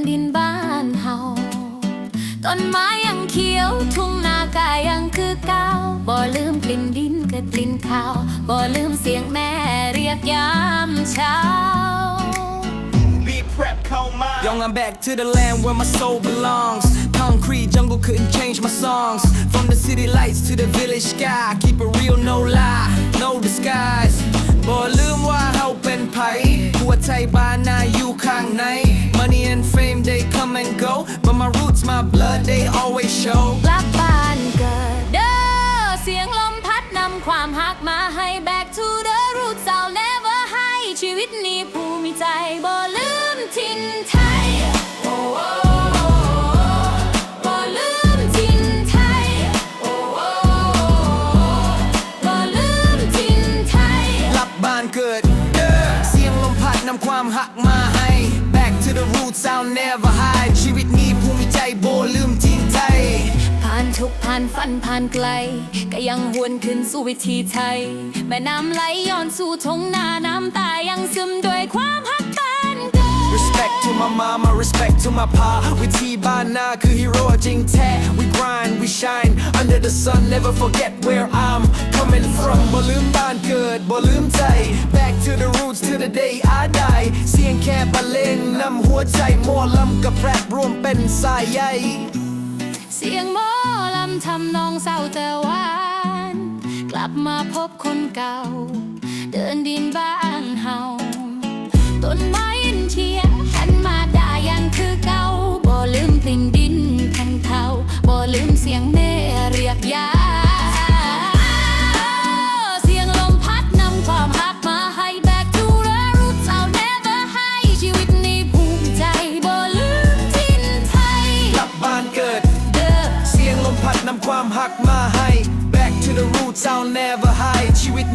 ดินดินบ้านเฮาต้นไม้ยังเขียว ทุ่งนากายังคือเก่าบ่ลืมกลิ่นดินกับกลิ่นข้าวบ่ลืมเสียงแม่เรียกยามเช้า Young, I'm back to the land where my soul belongs. Concrete jungle couldn't change my songs. From the city lights to the village sky. Keep it real, no lie, no disguise. บ่ลืมว่าเฮาเป็นไผหัวใจบ้านนาอยู่ข้างใน Money and fame my roots, my blood, they always show กลับบ้านเกิด เด้อ เสียงลมพัดนำความหักมาให้ back to the roots I'll never ให้ชีวิตนี้ภูมิใจบ่ลืมถิ่นไทย โอ้โอ้โอ้บ่ลืมถิ่นไทย โอ้โอ้บ่ลืมถิ่นไทย กลับบ้านเกิดเสียงลมพัดนำความหักมาให้ Back to the roots I'll never hide านทุกข์ผ่านฝันผ่านไกล ก็ยังหวนขึ้นสู่วิถีไทย แม่น้ำไหลย้อนสู่ทงนาน้ำตายังซึมด้วยความหักปานเกิด Respect to my mama, respect to my pa วิธีบ้านนาคือฮีโร่จริงแท้ We grind, we shine under the sun Never forget where I'm coming from บ่ลืมบ้านเกิดบ่ลืมใจ Back to the roots to the day I die เสียงแค่บรรเลงนำหัวใจหมอลำกับแรปรวมเป็นสายใย เสียงหมอลำ ทำนองเศร้าแต่หวาน กลับมาพบคนเก่า เดินดินบ้านเฮาต้นไม้ยินเชียหันมาด่ายังคือเก่าบ่ลืมกลิ่นดินคันเทาบ่ลืมเสียง หักมาให้ back to the roots I'll never hide ชีวิต